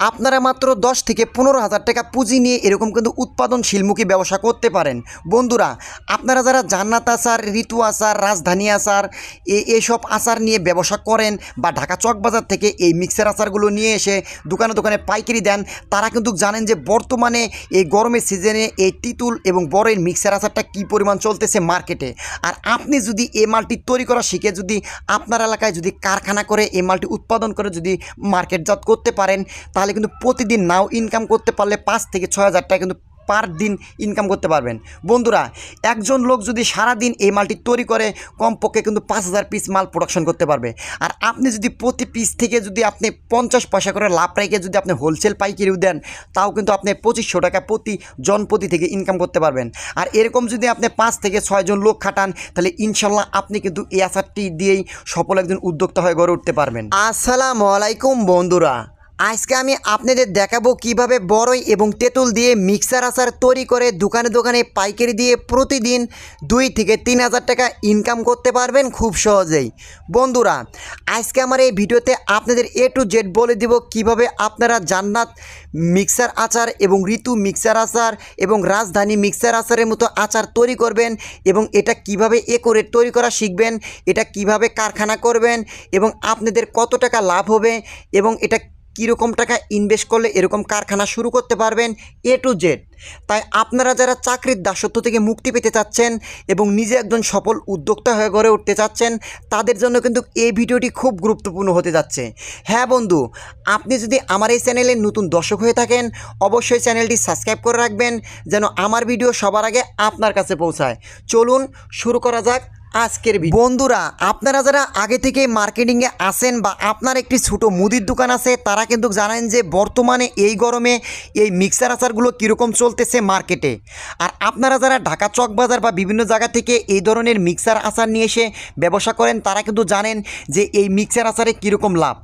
আপনারা মাত্র দশ থেকে পনেরো হাজার টাকা পুঁজি নিয়ে এরকম কিন্তু উৎপাদনশীলমুখী ব্যবসা করতে পারেন। বন্ধুরা, আপনারা যারা জান্নাত আচার, ঋতু আচার, রাজধানী আচার, এ- এসব আচার নিয়ে ব্যবসা করেন বা ঢাকা চকবাজার থেকে এই মিক্সার আচারগুলো নিয়ে এসে দোকানে দোকানে পাইকারি দেন, তারা কিন্তু জানেন যে বর্তমানে এই গরমের সিজনে এই তিতুল এবং বড়ের মিক্সার আচারটা কী পরিমাণ চলতেছে মার্কেটে। আর আপনি যদি এই মালটি তৈরি করা শিখে যদি আপনার এলাকায় যদি কারখানা করে এই মালটি উৎপাদন করে যদি মার্কেটজাত করতে পারেন, তাহলে কিন্তু প্রতিদিন নাও ইনকাম করতে পারলে পাঁচ থেকে ছয় হাজার টাকা কিন্তু পার দিন ইনকাম করতে পারবেন। বন্ধুরা, একজন লোক যদি সারা দিন এই মালটি তৈরি করে, কমপক্ষে কিন্তু পাঁচ হাজার পিস মাল প্রোডাকশন করতে পারবে। আর আপনি যদি প্রতি পিস থেকে যদি আপনি পঞ্চাশ পয়সা করে লাভ রেখে যদি আপনি হোলসেল পাইকারিও দেন, তাও কিন্তু আপনি পঁচিশশো টাকা প্রতি জনপ্রতি থেকে ইনকাম করতে পারবেন। আর এরকম যদি আপনি পাঁচ থেকে ছয়জন লোক খাটান, তাহলে ইনশাল্লাহ আপনি কিন্তু এই আচারটি দিয়েই সফল একজন উদ্যোক্তা হয়ে গড়ে উঠতে পারবেন। আসসালামু আলাইকুম বন্ধুরা। আজকে আমি আপনাদের দেখাবো কীভাবে বড়ই এবং তেঁতুল দিয়ে মিক্সার আচার তৈরি করে দোকানে দোকানে পাইকারি দিয়ে প্রতিদিন দুই থেকে তিন হাজার টাকা ইনকাম করতে পারবেন খুব সহজেই। বন্ধুরা, আজকে আমার এই ভিডিওতে আপনাদের এ টু জেড বলে দিব কীভাবে আপনারা জান্নাত মিক্সার আচার এবং ঋতু মিক্সার আচার এবং রাজধানী মিক্সার আচারের মতো আচার তৈরি করবেন এবং এটা কীভাবে এ করে তৈরি করা শিখবেন, এটা কীভাবে কারখানা করবেন এবং আপনাদের কত টাকা লাভ হবে এবং এটা কীরকম টাকা ইনভেস্ট করলে এরকম কারখানা শুরু করতে পারবেন এ টু জেড তাই আপনারা যারা চাকরির দাসত্ব থেকে মুক্তি পেতে চাচ্ছেন এবং নিজে একজন সফল উদ্যোক্তা হয়ে গড়ে উঠতে চাচ্ছেন, তাদের জন্য কিন্তু এই ভিডিওটি খুব গুরুত্বপূর্ণ হতে যাচ্ছে। হ্যাঁ বন্ধু, আপনি যদি আমার এই চ্যানেলে নতুন দর্শক হয়ে থাকেন, অবশ্যই চ্যানেলটি সাবস্ক্রাইব করে রাখবেন যেন আমার ভিডিও সবার আগে আপনার কাছে পৌঁছায়। চলুন শুরু করা যাক আজকের বন্ধুরা, আপনারা যারা আগে থেকে মার্কেটিংয়ে আসেন বা আপনার একটি ছোট মুদির দোকান আছে, তারা কিন্তু জানেন যে বর্তমানে এই গরমে এই মিক্সার আচারগুলো কীরকম চলতেছে মার্কেটে আর আপনারা যারা ঢাকা চক বাজার বা বিভিন্ন জায়গা থেকে এই ধরনের মিক্সার আচার নিয়ে এসে ব্যবসা করেন, তারা কিন্তু জানেন যে এই মিক্সার আচারে কীরকম লাভ।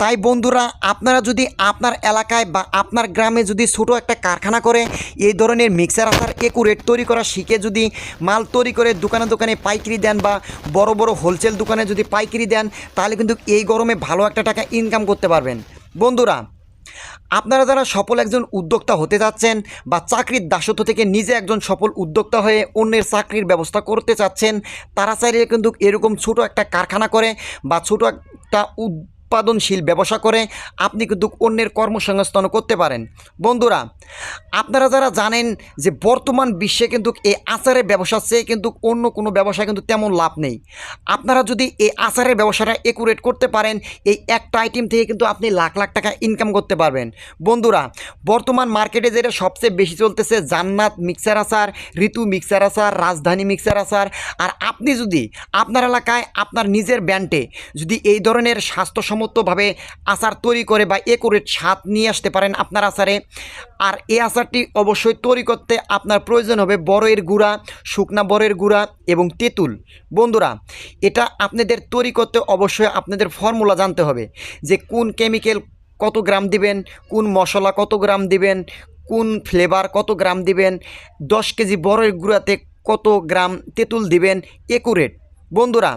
তাই বন্ধুরা, আপনারা যদি আপনার এলাকায় বা আপনার গ্রামে যদি ছোটো একটা কারখানা করে, এই ধরনের মিক্সার আচার একুরেট তৈরি করা শিখে যদি মাল তৈরি করে দোকানে দোকানে পাইকারি দেন বা বড় বড় হোলসেল দোকানে যদি পাইকারি দেন, তাহলে কিন্তু এই গরমে ভালো একটা টাকা ইনকাম করতে পারবেন। বন্ধুরা, আপনারা যারা সফল একজন উদ্যোক্তা হতে যাচ্ছেন বা চাকরির দাসত্ব থেকে নিজে একজন সফল উদ্যোক্তা হয়ে অন্যের চাকরির ব্যবস্থা করতে চাচ্ছেন, তারা চাইলে কিন্তু এরকম ছোট একটা কারখানা করে বা ছোট একটা উৎপাদনশীল ব্যবসা করে আপনি কিন্তু অন্যের কর্মসংস্থানও করতে পারেন। বন্ধুরা, আপনারা যারা জানেন যে বর্তমান বিশ্বে কিন্তু এই আচারের ব্যবসার চেয়ে কিন্তু অন্য কোনো ব্যবসা কিন্তু তেমন লাভ নেই। আপনারা যদি এই আচারের ব্যবসাটা একুরেট করতে পারেন, এই একটা আইটেম থেকে কিন্তু আপনি লাখ লাখ টাকা ইনকাম করতে পারবেন। বন্ধুরা, বর্তমান মার্কেটে যেটা সবচেয়ে বেশি চলতেছে জান্নাত মিক্সার আচার, ঋতু মিক্সার আচার, রাজধানী মিক্সার আচার। আর আপনি যদি আপনার এলাকায়, আপনার নিজের ব্যান্ডে যদি এই ধরনের স্বাস্থ্যসম্মতভাবে আচার তৈরি করে বা একুরেট স্বাদ নিয়ে আসতে পারেন আপনার আচারে। আর এই আচারটি অবশ্যই তৈরি করতে আপনার প্রয়োজন হবে বড়ের গুঁড়া, শুকনা বড়ের গুঁড়া এবং তেঁতুল। বন্ধুরা, এটা আপনাদের তৈরি করতে অবশ্যই আপনাদের ফর্মুলা জানতে হবে যে কোন কেমিক্যাল কত গ্রাম দিবেন, কোন মশলা কত গ্রাম দিবেন, কোন ফ্লেভার কত গ্রাম দিবেন, দশ কেজি বড়ের গুঁড়াতে কত গ্রাম তেঁতুল দিবেন একুরেট বন্ধুরা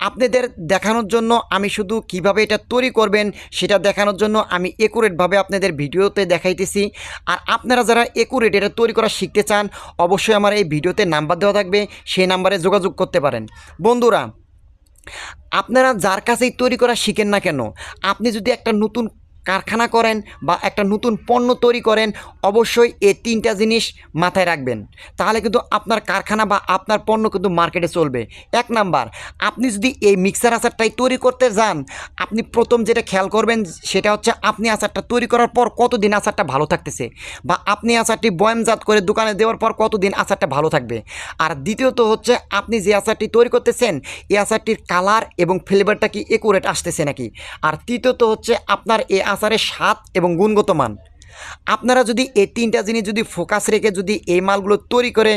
আপনাদের দেখানোর জন্য আমি শুধু কীভাবে এটা তৈরি করবেন, সেটা দেখানোর জন্য আমি একুরেটভাবে আপনাদের ভিডিওতে দেখাইতেছি। আর আপনারা যারা একুরেট এটা তৈরি করা শিখতে চান, অবশ্যই আমার এই ভিডিওতে নাম্বার দেওয়া থাকবে, সেই নাম্বারে যোগাযোগ করতে পারেন। বন্ধুরা, আপনারা যার কাছেই তৈরি করা শিখেন না কেন, আপনি যদি একটা নতুন কারখানা করেন বা একটা নতুন পণ্য তৈরি করেন, অবশ্যই এই তিনটা জিনিস মাথায় রাখবেন। তাহলে কিন্তু আপনার কারখানা বা আপনার পণ্য কিন্তু মার্কেটে চলবে। এক নাম্বার, আপনি যদি এই মিক্সার আচারটাই তৈরি করতে যান, আপনি প্রথম যেটা খেয়াল করবেন সেটা হচ্ছে আপনি আচারটা তৈরি করার পর কতদিন আচারটা ভালো থাকতেছে বা আপনি আচারটি বয়ামজাত করে দোকানে দেওয়ার পর কতদিন আচারটা ভালো থাকবে। আর দ্বিতীয়ত হচ্ছে আপনি যে আচারটি তৈরি করতেছেন, এই আচারটির কালার এবং ফ্লেভারটা কি একুরেট আসতেছে নাকি? আর তৃতীয়ত হচ্ছে আপনার এই আচারের স্বাদ এবং গুণগত মান। আপনারা যদি এই তিনটা জিনিস যদি ফোকাস রেখে যদি এই মালগুলো তৈরি করে,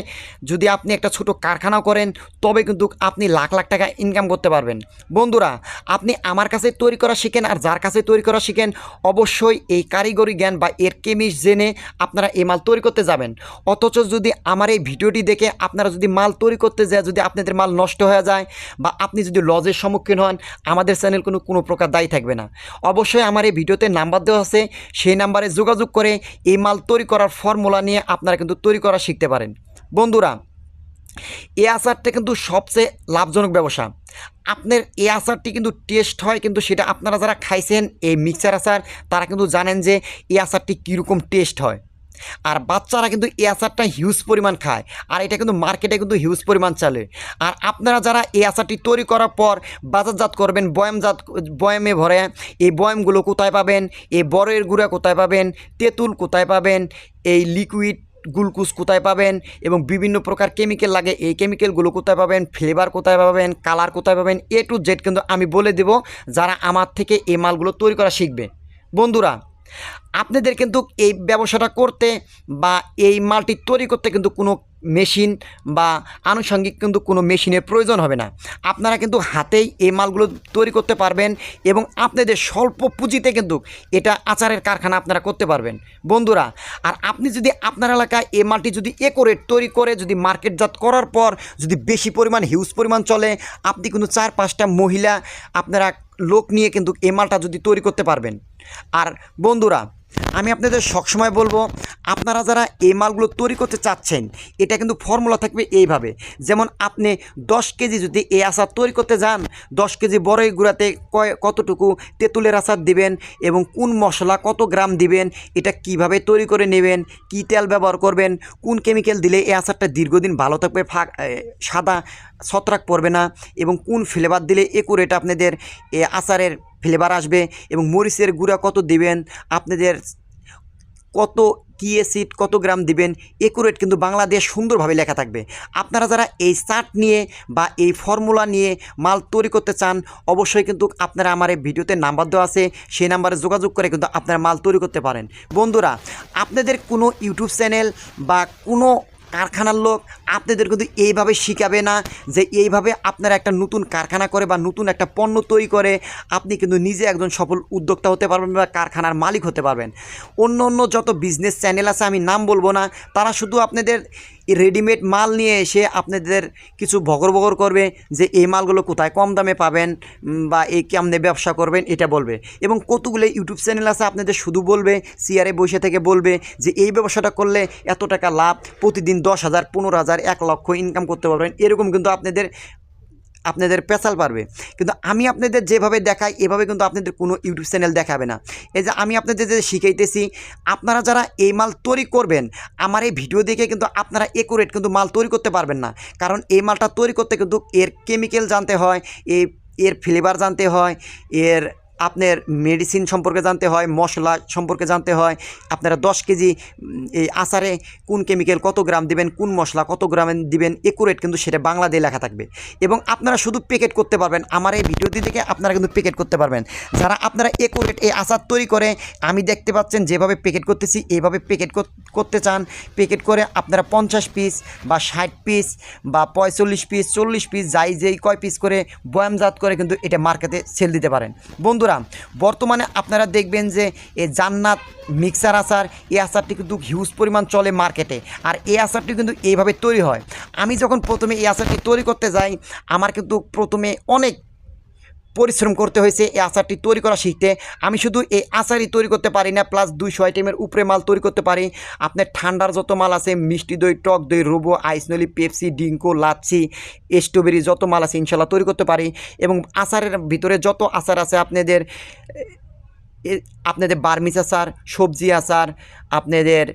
যদি আপনি একটা ছোট কারখানা করেন, তবে কিন্তু আপনি লাখ লাখ টাকা ইনকাম করতে পারবেন। বন্ধুরা, আপনি আমার কাছে তৈরি করা শিখেন আর যার কাছে তৈরি করা শিখেন, অবশ্যই এই কারিগরি জ্ঞান বা এর কেমিস জেনে আপনারা এই মাল তৈরি করতে যাবেন। অথচ যদি আমার এই ভিডিওটি দেখে আপনারা যদি মাল তৈরি করতে যায়, যদি আপনাদের মাল নষ্ট হয়ে যায় বা আপনি যদি লজের সম্মুখীন হন, আমাদের চ্যানেল কোনো কোনো প্রকার দায়ী থাকবে না। অবশ্যই আমার এই ভিডিওতে নাম্বার দেওয়া আছে, সেই নাম্বারে যোগাযোগ করে এই মাল তৈরি করার ফর্মুলা নিয়ে আপনারা কিন্তু তৈরি করা শিখতে পারেন। বন্ধুরা, এ আচারটা কিন্তু সবচেয়ে লাভজনক ব্যবসা। আপনার এই আচারটি কিন্তু টেস্ট হয়, কিন্তু সেটা আপনারা যারা খাইছেন, এই মিক্সার আচার, তারা কিন্তু জানেন যে এই আচারটি কীরকম টেস্ট হয়। আর বাচ্চারা কিন্তু এই আচারটা হিউজ পরিমাণ খায়। আর এটা কিন্তু মার্কেটে কিন্তু হিউজ পরিমাণ চলে। আর আপনারা যারা এই আচারটি তৈরি করার পর বাজারজাত করবেন, বয়ামজাত, বয়ামে ভরে এই বয়ামগুলো কোথায় পাবেন? এই বরের গুঁড়া কোথায় পাবেন? তেঁতুল কোথায় পাবেন? এই লিকুইড গ্লুকোজ কোথায় পাবেন? এবং বিভিন্ন প্রকার কেমিক্যাল লাগে, এই কেমিক্যালগুলো কোথায় পাবেন? ফ্লেভার কোথায় পাবেন? কালার কোথায় পাবেন? এ টু জেড কিন্তু আমি বলে দেব, যারা আমার থেকে এই মালগুলো তৈরি করা শিখবে। বন্ধুরা আপনাদের কিন্তু এই ব্যবসাটা করতে বা এই মালটি তৈরি করতে কিন্তু কোনো মেশিন বা আনুষঙ্গিক কিন্তু কোনো মেশিনের প্রয়োজন হবে না। আপনারা কিন্তু হাতেই এই মালগুলো তৈরি করতে পারবেন এবং আপনাদের স্বল্প পুঁজিতে কিন্তু এটা আচারের কারখানা আপনারা করতে পারবেন। বন্ধুরা, আর আপনি যদি আপনার এলাকায় এই মালটি যদি একরেট তৈরি করে, যদি মার্কেটজাত করার পর যদি বেশি পরিমাণ, হিউজ পরিমাণ চলে, আপনি কিন্তু চার পাঁচটা মহিলা আপনারা লোক নিয়ে কিন্তু এই মালটা যদি তৈরি করতে পারবেন। আর বন্ধুরা, আমি আপনাদের সবসময় বলব, আপনারা যারা এই মালগুলো তৈরি করতে চাচ্ছেন, এটা কিন্তু ফর্মুলা থাকবে এইভাবে। যেমন আপনি দশ কেজি যদি এই আচার তৈরি করতে যান, দশ কেজি বড়ই গুঁড়াতে কয়, কতটুকু তেঁতুলের আচার দিবেন এবং কোন মশলা কত গ্রাম দিবেন, এটা কীভাবে তৈরি করে নেবেন, কী তেল ব্যবহার করবেন, কোন কেমিক্যাল দিলে এই আচারটা দীর্ঘদিন ভালো থাকবে, ফাঁক সাদা ছত্রাক পড়বে না এবং কোন ফ্লেভার দিলে একুরেট আপনাদের এ আচারের ফ্লেভার আসবে এবং মরিচের গুঁড়া কত দেবেন, আপনাদের কত কি অ্যাসিড কত গ্রাম দিবেন একুরেট কিন্তু বাংলাদেশ সুন্দরভাবে লেখা থাকবে। আপনারা যারা এই চার্ট নিয়ে বা এই ফর্মুলা নিয়ে মাল তৈরি করতে চান, অবশ্যই কিন্তু আপনারা আমার এই ভিডিওতে নাম্বার দেওয়া আছে, সেই নাম্বারে যোগাযোগ করে কিন্তু আপনারা মাল তৈরি করতে পারেন। বন্ধুরা, আপনাদের কোনো ইউটিউব চ্যানেল বা কোনো কারখানার লোক আপনাদের কিন্তু এইভাবে শিখাবে না যে এইভাবে আপনারা একটা নতুন কারখানা করে বা নতুন একটা পণ্য তৈরি করে আপনি কিন্তু নিজে একজন সফল উদ্যোক্তা হতে পারবেন বা কারখানার মালিক হতে পারবেন। অন্য অন্য যত বিজনেস চ্যানেল আছে, আমি নাম বলব না, তারা শুধু আপনাদের রেডিমেড মাল নিয়ে এসে আপনাদের কিছু ভগর ভগর করবে যে এই মালগুলো কোথায় কম দামে পাবেন বা এই কেমনে ব্যবসা করবেন, এটা বলবে। এবং কতগুলো ইউটিউব চ্যানেল আছে আপনাদের শুধু বলবে সিআরে বসে থেকে বলবে যে এই ব্যবসাটা করলে এত টাকা লাভ, প্রতিদিন দশ হাজার, পনেরো হাজার, এক লক্ষ ইনকাম করতে পারবেন। এরকম কিন্তু আপনাদের আপনাদের পেশাল পারবে কিন্তু আমি আপনাদের যেভাবে দেখাই, এভাবে কিন্তু আপনাদের কোনো ইউটিউব চ্যানেল দেখাবে না। এই যে আমি আপনাদের যে শিখাইতেছি, আপনারা যারা এই মাল তৈরি করবেন, আমার এই ভিডিও দেখে কিন্তু আপনারা একুরেট কিন্তু মাল তৈরি করতে পারবেন না। কারণ এই মালটা তৈরি করতে কিন্তু এর কেমিক্যাল জানতে হয় এর ফ্লেভার জানতে হয়, এর আপনার মেডিসিন সম্পর্কে জানতে হয়, মশলা সম্পর্কে জানতে হয়। আপনারা দশ কেজি এই আচারে কোন কেমিক্যাল কত গ্রাম দিবেন, কোন মশলা কত গ্রাম দিবেন একুরেট কিন্তু সেটা বাংলা দিয়ে লেখা থাকবে। এবং আপনারা শুধু প্যাকেট করতে পারবেন, আমার এই ভিডিওটি থেকে আপনারা কিন্তু প্যাকেট করতে পারবেন। যারা আপনারা একুরেট এই আচার তৈরি করে, আমি দেখতে পাচ্ছেন যেভাবে প্যাকেট করতেছি, এইভাবে প্যাকেট করতে চান প্যাকেট করে আপনারা পঞ্চাশ পিস বা ষাট পিস বা পঁয়তাল্লিশ পিস চল্লিশ পিস যাই যেই কয় পিস করে বয়ামজাত করে কিন্তু এটা মার্কেটে সেল দিতে পারেন। বন্ধুরা, বর্তমানে আপনারা দেখবেন যে এ জান্নাত মিক্সার আচার এই আচারটি কিন্তু হিউজ পরিমাণ চলে মার্কেটে আর এই আচারটি কিন্তু এইভাবে তৈরি হয়। আমি যখন প্রথমে এই আচারটি তৈরি করতে যাই, আমার কিন্তু প্রথমে অনেক পরিশ্রম করতে হয়েছে, এই আচারটি তৈরি করা শিখতে। আমি শুধু এই আচারই তৈরি করতে পারি না প্লাস দুইশো আইটেমের উপরে মাল তৈরি করতে পারি। আপনার ঠান্ডার যত মাল আছে, মিষ্টি দই, টক দই, রোবো আইসনলি পেপসি ডিঙ্কো লাচ্ছি স্ট্রবেরি যত মাল আছে ইনশাল্লাহ তৈরি করতে পারি। এবং আচারের ভিতরে যত আচার আছে, আপনাদের আপনাদের বার্মিস আচার, সবজি আচার, আপনাদের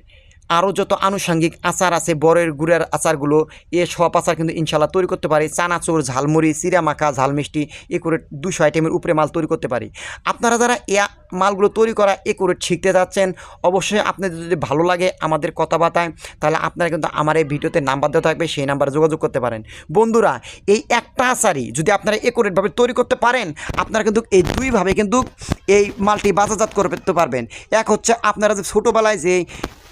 আরও যত আনুষঙ্গিক আচার আছে, বরের গুড়ের আচারগুলো, এ সব আচার কিন্তু ইনশাল্লাহ তৈরি করতে পারি। চানাচুর, ঝালমুড়ি চিরা মাখা, ঝাল মিষ্টি একুরেট দুশো আইটেমের উপরে মাল তৈরি করতে পারি। আপনারা যারা এ মালগুলো তৈরি করা একুরেট শিখতে যাচ্ছেন, অবশ্যই আপনাদের যদি ভালো লাগে আমাদের কথাবার্তায়, তাহলে আপনারা কিন্তু আমার এই ভিডিওতে নাম্বার দেওয়া থাকবে, সেই নাম্বারে যোগাযোগ করতে পারেন। বন্ধুরা, এই একটা আচারই যদি আপনারা একুরেটভাবে তৈরি করতে পারেন, আপনারা কিন্তু এই দুইভাবে কিন্তু এই মালটি বাজারজাত করতে পারবেন। এক হচ্ছে আপনারা যে ছোটোবেলায় যে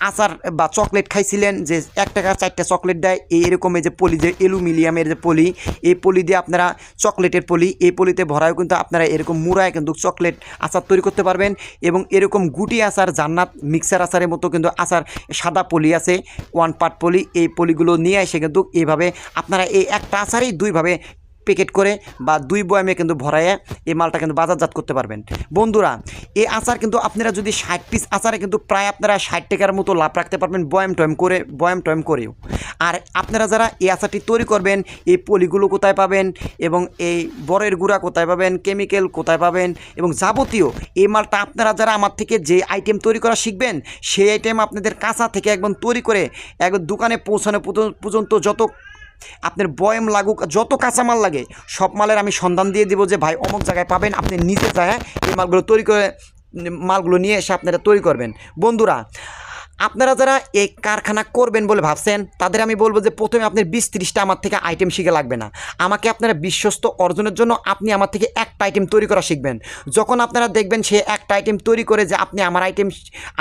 আচার বা চকলেট খাইছিলেন যে এক টাকা চারটা চকলেট দেয় এই এরকম এই যে পলি যে অ্যালুমিনিয়ামের যে পলি, এই পলি দিয়ে আপনারা চকলেটের পলি, এই পলিতে ভরাও কিন্তু আপনারা এরকম মুড়ায় কিন্তু চকলেট আচার তৈরি করতে পারবেন এবং এরকম গুটি আচার, জান্নাত মিক্সার আচারের মতো কিন্তু আচার, সাদা পলি আছে ওয়ান পার্ট পলি, এই পলিগুলো নিয়ে এসে কিন্তু এইভাবে আপনারা এই একটা আচারেই দুইভাবে প্যাকেট করে বা দুই বয়ামে কিন্তু ভরাইয়ে এই মালটা কিন্তু বাজারজাত করতে পারবেন। বন্ধুরা, এই আচার কিন্তু আপনারা যদি ষাট পিস আচারে কিন্তু প্রায় আপনারা ষাট টাকার মতো লাভ রাখতে পারবেন বয়াম টয়াম করে, বয়াম টয়াম করেও। আর আপনারা যারা এই আচারটি তৈরি করবেন, এই পলিগুলো কোথায় পাবেন এবং এই বরের গুঁড়া কোথায় পাবেন কেমিক্যাল কোথায় পাবেন এবং যাবতীয় এই মালটা আপনারা যারা আমার থেকে যে আইটেম তৈরি করা শিখবেন, সেই আইটেম আপনাদের কাঁচা থেকে একদম তৈরি করে একদম দোকানে পৌঁছানো পর্যন্ত- যত আপনার বয়ম লাগুক, যত কাঁচামাল লাগে, সব মালের আমি সন্ধান দিয়ে দিব যে, ভাই, অমুক জায়গায় পাবেন, আপনি নিজে যায়, এই মালগুলো তৈরি করে মালগুলো নিয়ে এসে আপনারা তৈরি করবেন। বন্ধুরা আপনারা যারা এই কারখানা করবেন বলে ভাবছেন, তাদের আমি বলব যে প্রথমে আপনার বিশ ত্রিশটা আমার থেকে আইটেম শিখে লাগবে না। আমাকে আপনারা বিশ্বস্ত অর্জনের জন্য আপনি আমার থেকে একটা আইটেম তৈরি করা শিখবেন। যখন আপনারা দেখবেন সে একটা আইটেম তৈরি করে যে আপনি আমার আইটেম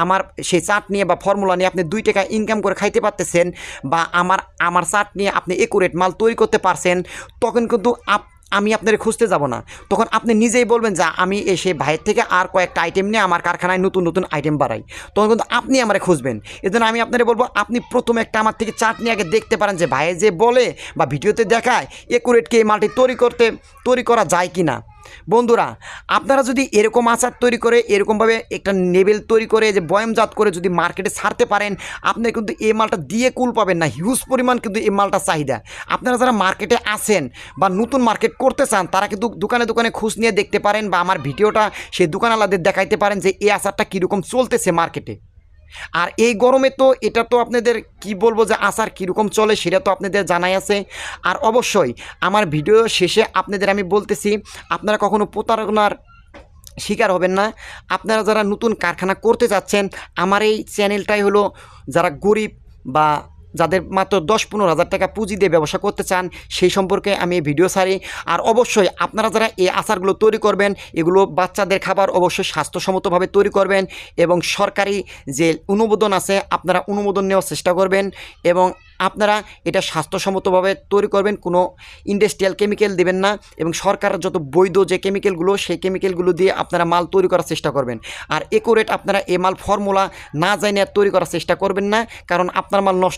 আমার সেই চাট নিয়ে বা ফর্মুলা নিয়ে আপনি দুই টাকা ইনকাম করে খাইতে পারতেছেন বা আমার আমার চাট নিয়ে আপনি একুরেট মাল তৈরি করতে পারছেন, তখন কিন্তু আপ আমি আপনার খুঁজতে যাব না। তখন আপনি নিজেই বলবেন যে, আমি এসে ভাইয়ের থেকে আর কয়েকটা আইটেম নিয়ে আমার কারখানায় নতুন নতুন আইটেম বাড়াই। তখন কিন্তু আপনি আমার খুঁজবেন। এজন্য আমি আপনার বলব, আপনি প্রথম একটা আমার থেকে চাট নিয়ে আগে দেখতে পারেন যে, ভাইয়ে যে বলে বা ভিডিওতে দেখায় একুরেটকে এই মালটি তৈরি করতে, তৈরি করা যায় কি না বন্ধুরা, আপনারা যদি এরকম আচার তৈরি করে, এরকমভাবে একটা নেবেল তৈরি করে, যে বয়মজাত করে যদি মার্কেটে ছাড়তে পারেন, আপনি কিন্তু এই মালটা দিয়ে কুল পাবেন না। হিউজ পরিমাণ কিন্তু এই মালটা চাহিদা। আপনারা যারা মার্কেটে আসেন বা নতুন মার্কেট করতে চান, তারা কিন্তু দোকানে দোকানে খোঁজ নিয়ে দেখতে পারেন বা আমার ভিডিওটা সেই দোকানওয়ালাদের দেখাইতে পারেন যে এই আচারটা কীরকম চলতেছে মার্কেটে। আর এই গরমে তো এটা তো আপনাদের কি বলব যে আচার কীরকম চলে সেটা তো আপনাদের জানাই আছে। আর অবশ্যই আমার ভিডিও শেষে আপনাদের আমি বলতেছি, আপনারা কখনো প্রতারণার শিকার হবেন না। আপনারা যারা নতুন কারখানা করতে যাচ্ছেন আমার এই চ্যানেলটাই হলো যারা গরিব বা যাদের মাত্র দশ পনেরো হাজার টাকা পুঁজি দিয়ে ব্যবসা করতে চান, সেই সম্পর্কে আমি ভিডিও ছাড়ি। আর অবশ্যই আপনারা যারা এই আচারগুলো তৈরি করবেন, এগুলো বাচ্চাদের খাবার অবশ্যই স্বাস্থ্যসম্মতভাবে তৈরি করবেন এবং সরকারি যে অনুমোদন আছে, আপনারা অনুমোদন নেওয়ার চেষ্টা করবেন এবং আপনারা এটা স্বাস্থ্যসম্মতভাবে তৈরি করবেন, কোনো ইন্ডাস্ট্রিয়াল কেমিক্যাল দেবেন না এবং সরকার যত বৈধ যে কেমিক্যালগুলো, সেই কেমিক্যালগুলো দিয়ে আপনারা মাল তৈরি করার চেষ্টা করবেন। আর একুরেট আপনারা এ মাল ফর্মুলা না জানিয়ে তৈরি করার চেষ্টা করবেন না, কারণ আপনার মাল নষ্ট